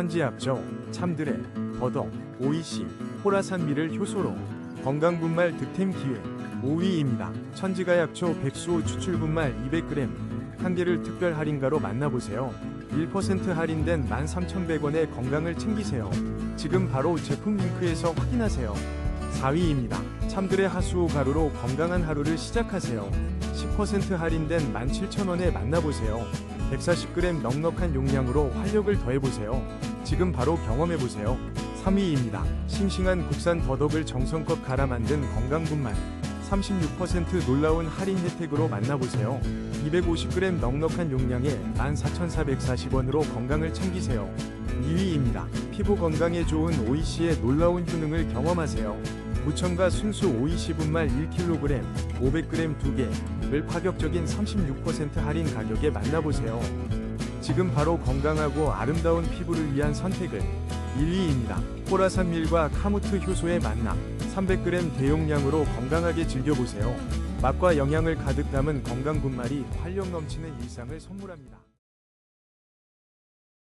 천지압조, 참드레, 더덕, 오이씨, 호라산미를 효소로 건강분말 득템 기회 5위입니다. 천지가약초 백수호 추출분말 200g 한 개를 특별 할인가로 만나보세요. 1% 할인된 13,100원에 건강을 챙기세요. 지금 바로 제품 링크에서 확인하세요. 4위입니다. 참들의 하수오 가루로 건강한 하루를 시작하세요. 10% 할인된 17,000원에 만나보세요. 140g 넉넉한 용량으로 활력을 더해보세요. 지금 바로 경험해보세요. 3위입니다. 싱싱한 국산 더덕을 정성껏 갈아 만든 건강분말. 36% 놀라운 할인 혜택으로 만나보세요. 250g 넉넉한 용량에 14,440원으로 건강을 챙기세요. 2위입니다. 피부 건강에 좋은 오이시의 놀라운 효능을 경험하세요. 무첨가 순수 오이시 분말 1kg, 500g 2개를 파격적인 36% 할인 가격에 만나보세요. 지금 바로 건강하고 아름다운 피부를 위한 선택을 1위입니다. 호라산 밀과 카무트 효소의 만남 300g 대용량으로 건강하게 즐겨보세요. 맛과 영양을 가득 담은 건강 분말이 활력 넘치는 일상을 선물합니다.